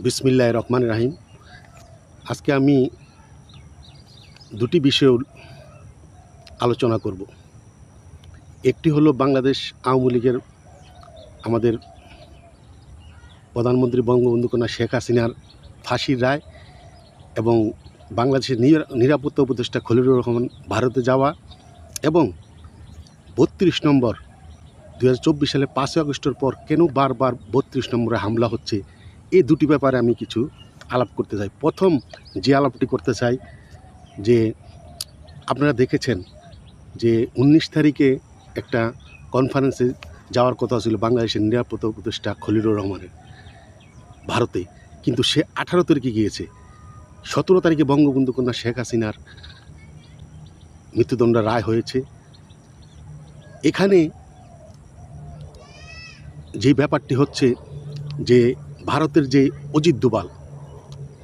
বিসমিল্লাহ রহমান রাহিম। আজকে আমি দুটি বিষয় আলোচনা করব। একটি হলো বাংলাদেশ আওয়ামী লীগের আমাদের প্রধানমন্ত্রী বঙ্গবন্ধু কন্যা শেখ হাসিনার ফাঁসির রায় এবং বাংলাদেশের নিরা- নিরাপত্তা উপদেষ্টা খলিলুর রহমান ভারতে যাওয়া এবং বত্রিশ নম্বর দু হাজার চব্বিশ সালে পাঁচই আগস্টের পর কেন বারবার বত্রিশ নম্বরে হামলা হচ্ছে এই দুটি ব্যাপারে আমি কিছু আলাপ করতে চাই। প্রথম যে আলাপটি করতে চাই, যে আপনারা দেখেছেন যে উনিশ তারিখে একটা কনফারেন্সে যাওয়ার কথা ছিল বাংলাদেশের নিরাপত্তা উপদেষ্টা খলিলুর রহমানের ভারতে। কিন্তু সে আঠারো তারিখে গিয়েছে। সতেরো তারিখে বঙ্গবন্ধু কন্যা শেখ হাসিনার মৃত্যুদণ্ড রায় হয়েছে। এখানে যে ব্যাপারটি হচ্ছে যে ভারতের যে অজিত দোবাল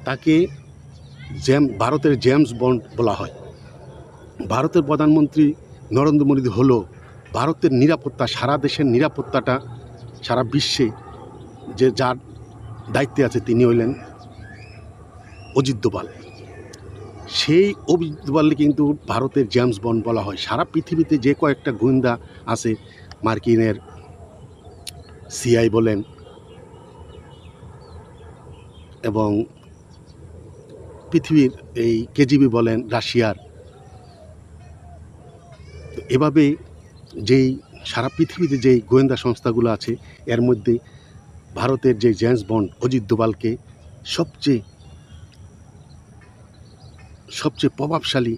তাকে জ্যাম, ভারতের জেমস বন্ড বলা হয়। ভারতের প্রধানমন্ত্রী নরেন্দ্র মোদী হলো ভারতের নিরাপত্তা, সারা দেশের নিরাপত্তাটা, সারা বিশ্বে যে যার দায়িত্বে আছে তিনি হইলেন অজিত দোবাল সেই অজিত দোবালকে কিন্তু ভারতের জেমস বন্ড বলা হয়। সারা পৃথিবীতে যে কয়েকটা গোয়েন্দা আছে, মার্কিনের সিআই বলেন এবং পৃথিবীর এই কেজিবি বলেন রাশিয়ার এভাবে যেই সারা পৃথিবীতে যেই গোয়েন্দা সংস্থাগুলো আছে, এর মধ্যে ভারতের যে জেমস বন্ড অজিত দোবালকে সবচেয়ে সবচেয়ে প্রভাবশালী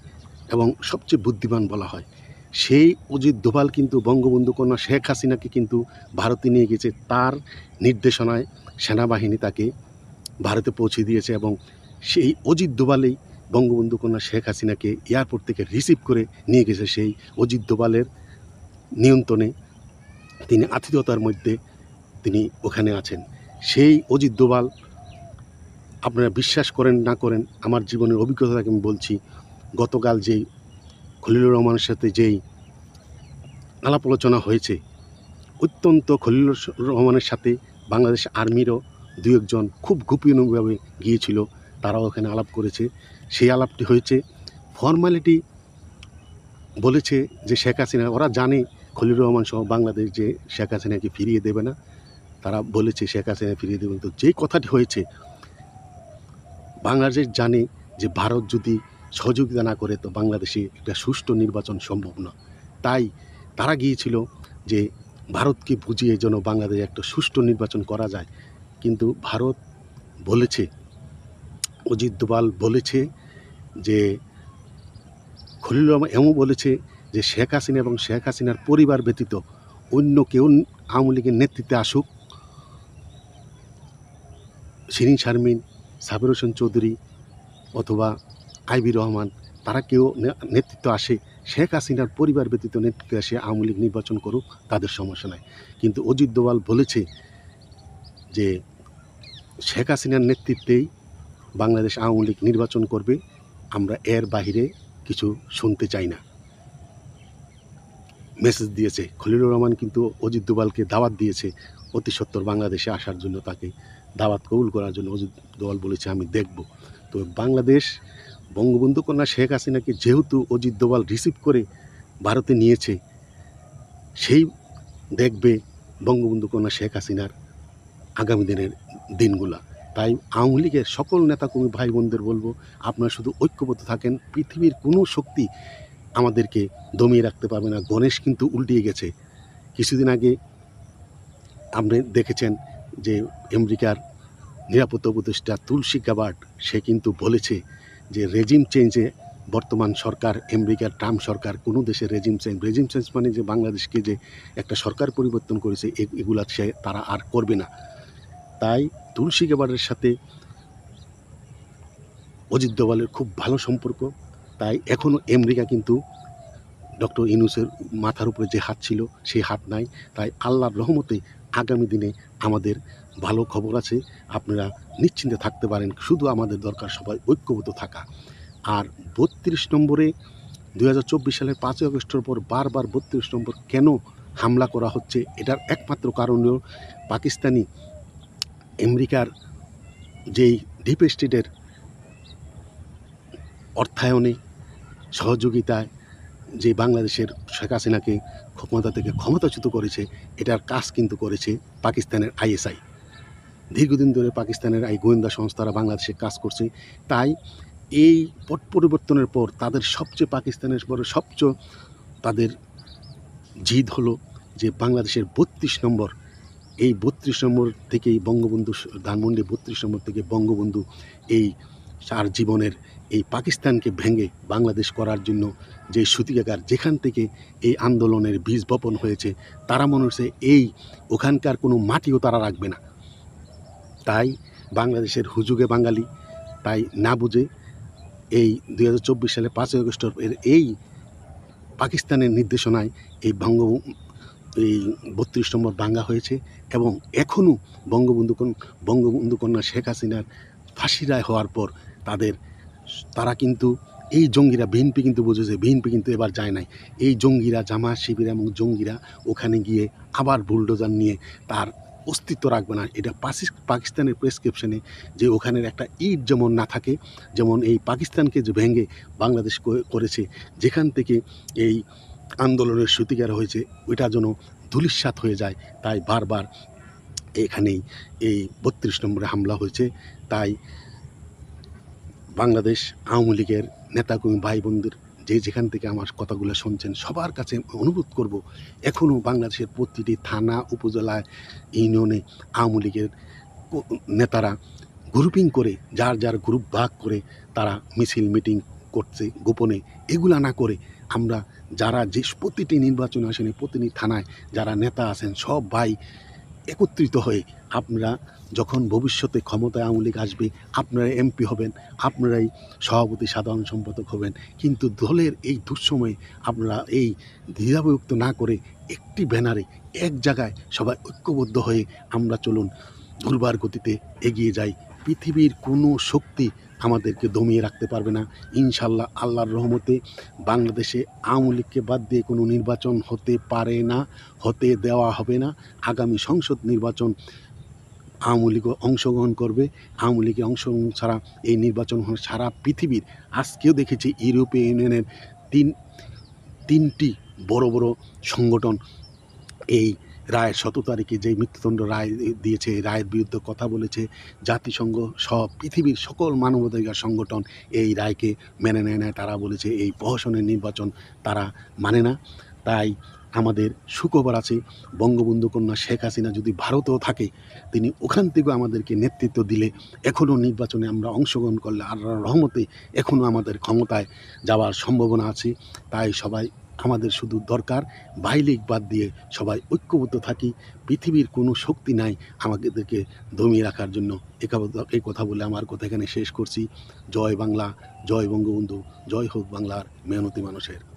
এবং সবচেয়ে বুদ্ধিমান বলা হয়। সেই অজিত দোভাল কিন্তু বঙ্গবন্ধু কন্যা শেখ হাসিনাকে কিন্তু ভারতে নিয়ে গেছে তার নির্দেশনায় সেনাবাহিনী তাকে ভারতে পৌঁছে দিয়েছে এবং সেই অজিত দোবালেই বঙ্গবন্ধু কন্যা শেখ হাসিনাকে এয়ারপোর্ট থেকে রিসিভ করে নিয়ে গেছে সেই অজিত দোবালের নিয়ন্ত্রণে। তিনি আতিথ্যতার মধ্যে তিনি ওখানে আছেন। সেই অজিত দোভাল, আপনারা বিশ্বাস করেন না করেন, আমার জীবনের অভিজ্ঞতা আমি বলছি, গতকাল যেই খলিলুর রহমানের সাথে যেই আলাপ আলোচনা হয়েছে, অত্যন্ত খলিলুর রহমানের সাথে বাংলাদেশ আর্মিরও দু একজন খুব গোপনীয়ভাবে গিয়েছিল, তারাও ওখানে আলাপ করেছে। সেই আলাপটি হয়েছে, ফর্মালিটি বলেছে যে শেখ হাসিনা, ওরা জানে খলিলুর রহমান সহ বাংলাদেশ যে শেখ হাসিনাকে ফিরিয়ে দেবে না। তারা বলেছে শেখ হাসিনা ফিরিয়ে দেবেন। তো যেই কথাটি হয়েছে, বাংলাদেশ জানে যে ভারত যদি সহযোগিতা না করে, তো বাংলাদেশে একটা সুষ্ঠু নির্বাচন সম্ভব না। তাই তারা গিয়েছিল যে ভারতকে বুঝিয়ে যেন বাংলাদেশে একটা সুষ্ঠু নির্বাচন করা যায়। কিন্তু ভারত বলেছে, অজিত দোভাল বলেছে যে, খলিল এমন বলেছে যে, শেখ হাসিনা এবং শেখ হাসিনার পরিবার ব্যতীত অন্য কেউ আওয়ামী লীগের নেতৃত্বে আসুক। শিরিন শারমিন, সাবির হোসেন চৌধুরী অথবা আইবি রহমান, তারা কেউ নেতৃত্ব আসে, শেখ হাসিনার পরিবার ব্যতীত নেতৃত্বে আসে, আওয়ামী লীগ নির্বাচন করুক, তাদের সমস্যা নাই। কিন্তু অজিত দোয়াল বলেছে যে শেখ হাসিনার নেতৃত্বেই বাংলাদেশ আওয়ামী লীগ নির্বাচন করবে, আমরা এর বাইরে কিছু শুনতে চাই না। মেসেজ দিয়েছে, খলিলুর রহমান কিন্তু অজিত দোভালকে দাওয়াত দিয়েছে, অতি সত্তর বাংলাদেশে আসার জন্য তাকে দাওয়াত কবুল করার জন্য অজিত দোভাল বলেছে, আমি দেখব। তো বাংলাদেশ বঙ্গবন্ধু কন্যা শেখ হাসিনাকে যেহেতু অজিত দোভাল রিসিভ করে ভারতে নিয়েছে, সেই দেখবে বঙ্গবন্ধু কন্যা শেখ হাসিনার আগামী দিনের দিনগুলা। তাই আওয়ামী লীগের সকল নেতাকর্মী ভাই বোনদের বলব, আপনারা শুধু ঐক্যবদ্ধ থাকেন, পৃথিবীর কোনো শক্তি আমাদেরকে দমিয়ে রাখতে পারবে না। গণেশ কিন্তু উল্টিয়ে গেছে। কিছুদিন আগে আপনি দেখেছেন যে আমেরিকার নিরাপত্তা উপদেষ্টা তুলসী গাবার্ড, সে কিন্তু বলেছে যে রেজিম চেঞ্জে বর্তমান সরকার, আমেরিকার ট্রাম্প সরকার, কোনো দেশের রেজিম চেঞ্জ রেজিম চেঞ্জ মানে যে বাংলাদেশকে যে একটা সরকার পরিবর্তন করেছে এগুলা সে, তারা আর করবে না। তাই তুলসী গাবার্ডের সাথে অজিত দোভালের খুব ভালো সম্পর্ক। তাই এখনও আমেরিকা কিন্তু ডক্টর ইনুসের মাথার উপরে যে হাত ছিল, সেই হাত নাই। তাই আল্লাহর রহমতে আগামী দিনে আমাদের ভালো খবর আছে। আপনারা নিশ্চিন্তে থাকতে পারেন, শুধু আমাদের দরকার সবাই ঐক্যবদ্ধ থাকা। আর বত্রিশ নম্বরে দু হাজার চব্বিশ সালের পাঁচই আগস্টের পর বারবার বত্রিশ নম্বর কেন হামলা করা হচ্ছে, এটার একমাত্র কারণ পাকিস্তানি আমেরিকার যেই ডিপ স্টেটের অর্থায়নে, সহযোগিতায় যে বাংলাদেশের শেখ হাসিনাকে ক্ষমতা থেকে ক্ষমতাচ্যুত করেছে, এটার কাজ কিন্তু করেছে পাকিস্তানের আইএসআই। দীর্ঘদিন ধরে পাকিস্তানের এই গোয়েন্দা সংস্থারা বাংলাদেশে কাজ করছে। তাই এই পট পরিবর্তনের পর তাদের সবচেয়ে পাকিস্তানের পরে সবচেয়ে তাদের জিদ হলো যে বাংলাদেশের বত্রিশ নম্বর এই বত্রিশ নম্বর থেকেই বঙ্গবন্ধু ধানমন্ডি বত্রিশ নম্বর থেকে বঙ্গবন্ধু এই সার জীবনের এই পাকিস্তানকে ভেঙে বাংলাদেশ করার জন্য যে সূতিকাগার, যেখান থেকে এই আন্দোলনের বীজ বপন হয়েছে, তারা মনে হচ্ছে এই ওখানকার কোনো মাটিও তারা রাখবে না। তাই বাংলাদেশের হুজুগে বাঙালি, তাই না বুঝে এই দু হাজার চব্বিশ সালে পাঁচই আগস্টের এর এই পাকিস্তানের নির্দেশনায় এই বঙ্গ এই বত্রিশ নম্বর ভাঙ্গা হয়েছে এবং এখনও বঙ্গবন্ধু বঙ্গবন্ধু কন্যা শেখ হাসিনার ফাঁসি রায় হওয়ার পর তাদের, তারা কিন্তু এই জঙ্গিরা বিএনপি কিন্তু বুঝেছে বিএনপি কিন্তু এবার যায় নাই। এই জঙ্গিরা জামা শিবির এবং জঙ্গিরা ওখানে গিয়ে আবার বুলডোজার নিয়ে তার অস্তিত্ব রাখবে না। এটা পাকিস্তানের প্রেসক্রিপশনে যে ওখানের একটা ইট যেমন না থাকে, যেমন এই পাকিস্তানকে যে ভেঙে বাংলাদেশ করে- করেছে, যেখান থেকে এই আন্দোলনের সূতিকার হয়েছে, ওইটা যেন ধুলিস্বাত হয়ে যায়, তাই বারবার এখানেই এই বত্রিশ নম্বরে হামলা হয়েছে। তাই বাংলাদেশ আওয়ামী লীগের নেতাকর্মী ভাই বোনদের যে যেখান থেকে আমার কথাগুলো শুনছেন, সবার কাছে অনুরোধ করব এখনও বাংলাদেশের প্রতিটি থানা, উপজেলায়, ইউনিয়নে আওয়ামী লীগের নেতারা গ্রুপিং করে, যার যার গ্রুপ ভাগ করে তারা মিছিল মিটিং করছে গোপনে, এগুলা না করে আমরা যারা যে প্রতিটি নির্বাচন আসেনি প্রতিটি থানায় যারা নেতা আছেন, সব ভাই একত্রিত হয়ে আপনারা যখন ভবিষ্যতে ক্ষমতায় আওয়ামী লীগ আসবে আপনারা এমপি হবেন, আপনারাই সভাপতি, সাধারণ সম্পাদক হবেন। কিন্তু দলের এই দুঃসময়ে আপনারা এই দ্বিধাবিভক্ত না করে একটি ব্যানারে, এক জায়গায় সবাই ঐক্যবদ্ধ হয়ে আমরা চলুন, দুর্বার গতিতে এগিয়ে যাই। পৃথিবীর কোনো শক্তি আমাদেরকে দমিয়ে রাখতে পারবে না। ইনশাল্লাহ আল্লাহর রহমতে বাংলাদেশে আওয়ামী লীগকে বাদ দিয়ে কোনো নির্বাচন হতে পারে না, হতে দেওয়া হবে না। আগামী সংসদ নির্বাচন আওয়ামী লীগও অংশগ্রহণ করবে। আওয়ামী লীগে অংশগ্রহণ ছাড়া এই নির্বাচন সারা পৃথিবীর, আজকেও দেখেছি ইউরোপীয় ইউনিয়নের তিন তিনটি বড় বড় সংগঠন এই রায়ের শত তারিখে যে মৃত্যুদণ্ড রায় দিয়েছে, রায়ের বিরুদ্ধে কথা বলেছে, জাতিসংঘ সব পৃথিবীর সকল মানবাধিকার সংগঠন এই রায়কে মেনে নেয় না। তারা বলেছে এই প্রহসনের নির্বাচন তারা মানে না। তাই আমাদের সুখবর আছে, বঙ্গবন্ধু কন্যা শেখ হাসিনা যদি ভারতেও থাকে, তিনি ওখান থেকেও আমাদেরকে নেতৃত্ব দিলে এখনও নির্বাচনে আমরা অংশগ্রহণ করলে আল্লাহর রহমতে এখনও আমাদের ক্ষমতায় যাওয়ার সম্ভাবনা আছে। তাই সবাই আমাদের শুধু দরকার বাইলিক বাদ দিয়ে সবাই ঐক্যবদ্ধ থাকি, পৃথিবীর কোনো শক্তি নাই আমাদেরকে দমিয়ে রাখার জন্য। এই কথা বলে আমার কথা এখানে শেষ করছি। জয় বাংলা, জয় বঙ্গবন্ধু, জয় হোক বাংলার মেহনতি মানুষের।